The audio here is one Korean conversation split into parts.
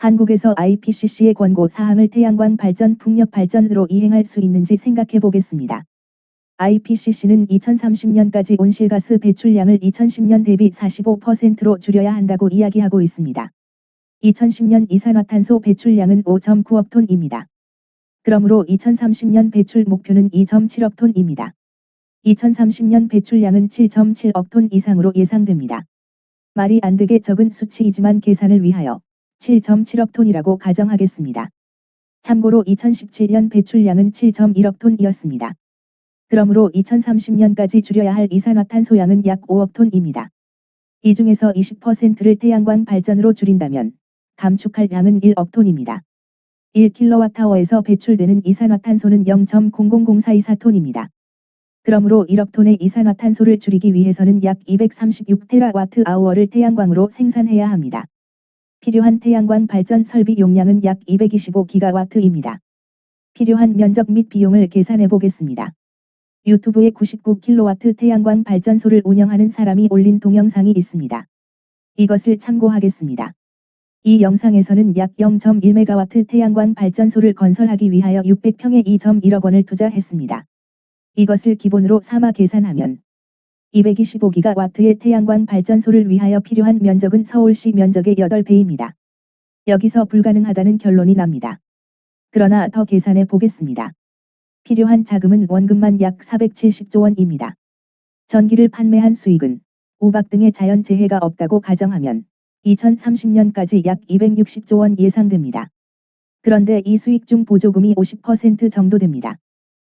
한국에서 IPCC의 권고 사항을 태양광 발전 풍력 발전으로 이행할 수 있는지 생각해 보겠습니다. IPCC는 2030년까지 온실가스 배출량을 2010년 대비 45%로 줄여야 한다고 이야기하고 있습니다. 2010년 이산화탄소 배출량은 5.9억 톤입니다. 그러므로 2030년 배출 목표는 2.7억 톤입니다. 2030년 배출량은 7.7억 톤 이상으로 예상됩니다. 말이 안 되게 적은 수치이지만 계산을 위하여 7.7억 톤이라고 가정하겠습니다. 참고로 2017년 배출량은 7.1억 톤이었습니다. 그러므로 2030년까지 줄여야 할 이산화탄소량은 약 5억 톤입니다. 이 중에서 20%를 태양광 발전으로 줄인다면 감축할 양은 1억 톤입니다. 1kWh에서 배출되는 이산화탄소는 0.000424톤입니다. 그러므로 1억 톤의 이산화탄소를 줄이기 위해서는 약 236테라와트 아워를 태양광으로 생산해야 합니다. 필요한 태양광 발전 설비 용량은 약 225기가와트입니다. 필요한 면적 및 비용을 계산해 보겠습니다. 유튜브에 99kW 태양광 발전소를 운영하는 사람이 올린 동영상이 있습니다. 이것을 참고하겠습니다. 이 영상에서는 약 0.1MW 태양광 발전소를 건설하기 위하여 600평에 2.1억 원을 투자했습니다. 이것을 기본으로 삼아 계산하면 225기가와트의 태양광 발전소를 위하여 필요한 면적은 서울시 면적의 8배입니다. 여기서 불가능하다는 결론이 납니다. 그러나 더 계산해 보겠습니다. 필요한 자금은 원금만 약 470조 원입니다. 전기를 판매한 수익은 우박 등의 자연재해가 없다고 가정하면 2030년까지 약 260조 원 예상됩니다. 그런데 이 수익 중 보조금이 50% 정도 됩니다.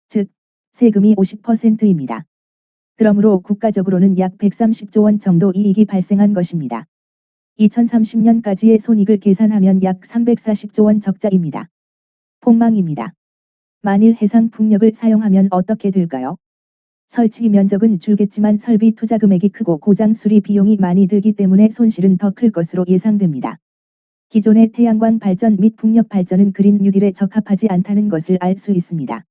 즉, 세금이 50%입니다. 그러므로 국가적으로는 약 130조 원 정도 이익이 발생한 것입니다. 2030년까지의 손익을 계산하면 약 340조 원 적자입니다. 폭망입니다. 만일 해상 풍력을 사용하면 어떻게 될까요? 설치 면적은 줄겠지만 설비 투자 금액이 크고 고장 수리 비용이 많이 들기 때문에 손실은 더 클 것으로 예상됩니다. 기존의 태양광 발전 및 풍력 발전은 그린 뉴딜에 적합하지 않다는 것을 알 수 있습니다.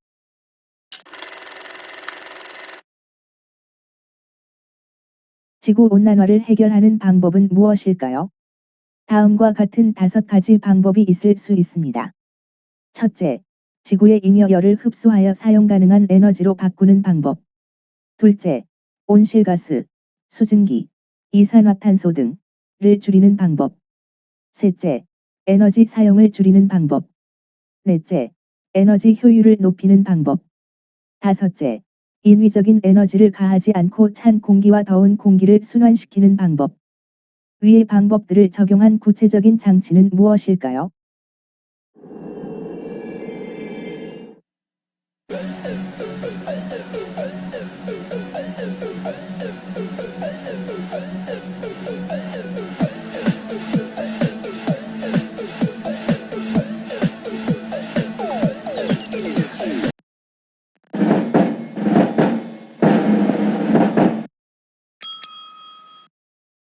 지구 온난화를 해결하는 방법은 무엇일까요? 다음과 같은 다섯 가지 방법이 있을 수 있습니다. 첫째, 지구의 잉여열을 흡수하여 사용 가능한 에너지로 바꾸는 방법. 둘째, 온실가스, 수증기, 이산화탄소 등을 줄이는 방법. 셋째, 에너지 사용을 줄이는 방법. 넷째, 에너지 효율을 높이는 방법. 다섯째, 인위적인 에너지를 가하지 않고 찬 공기와 더운 공기를 순환시키는 방법. 위의 방법들을 적용한 구체적인 장치는 무엇일까요?